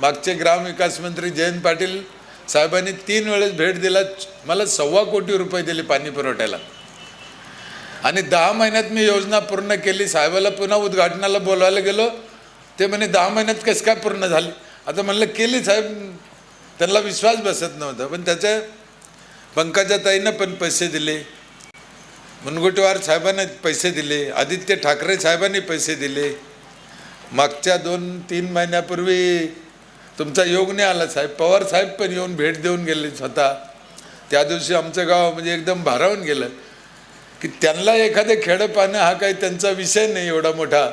मागचे ग्रामविकास मंत्री जयंत पाटील साहेबांनी तीन वेळेस भेट दिला. मला सव्वा कोटी रुपये दिले पाणी पुरवठ्याला. आणि दहा महिन्यात मी योजना पूर्ण केली. साहेबाला पुन्हा उद्घाटनाला बोलवायला गेलो. ते म्हणे दहा महिन्यात कसं काय पूर्ण झाली? आता म्हणलं केली साहेब. त्यांना विश्वास बसत नव्हता. पण त्याच्या पंकजाताईनं पण पैसे दिले. मुनगुटीवार साहेबांना पैसे दिले. आदित्य ठाकरे साहेबांनी पैसे दिले. मागच्या दोन तीन महिन्यापूर्वी तुमचा योग नाही आला साहेब. पवार साहेब पण येऊन भेट देऊन गेले स्वतः. त्या दिवशी आमचं गाव म्हणजे एकदम भारावून गेलं. की त्यांना एखादं खेडं पाहणं हा काही त्यांचा विषय नाही एवढा मोठा.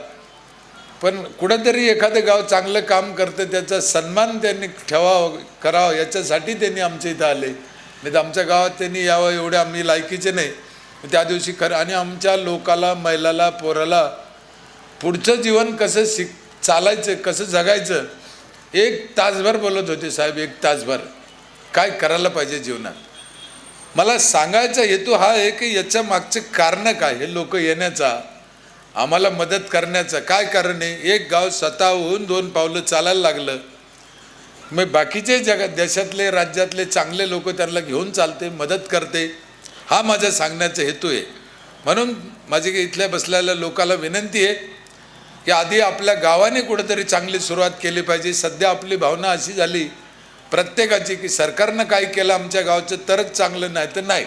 पण कुठंतरी एखादं गाव चांगलं काम करतं त्याचा सन्मान त्यांनी ठेवावं करावं याच्यासाठी त्यांनी आमच्या इथं आले. नाही तर आमच्या गावात त्यांनी यावं एवढे आम्ही लायकीचे नाही. त्या दिवशी खरं आणि आमच्या लोकाला महिलाला पोराला पुढचं जीवन कसं शिक चालायचं कसं जगायचं एक तासभर बोलत होते साहेब एक तासभर. काय करायला पाहिजे जीवनात? मला सांगायचा हेतू हा आहे की याच्या मागचे कारण काय? हे लोक येण्याचा आम्हाला मदत करण्याचं काय कारण आहे? एक गाव स्वतःहून दोन पावलं चालायला लागलं. मग बाकीचे जगात देशातले राज्यातले चांगले लोक त्यांना घेऊन चालते मदत करते. हा माझा सांगण्याचा हेतू आहे. म्हणून माझी इथल्या बसलेल्या लोकाला विनंती आहे की आधी आपल्या गावाने कुठंतरी चांगली सुरुवात केली पाहिजे. सध्या आपली भावना अशी झाली प्रत्येकाची की सरकारनं काय केलं आमच्या गावचं तरच चांगलं नाही तर नाही.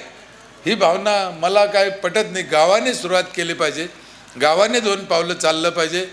ही भावना मला काय पटत नाही. गावाने सुरुवात केली पाहिजे. गावाने दोन पावलं चाललं पाहिजे.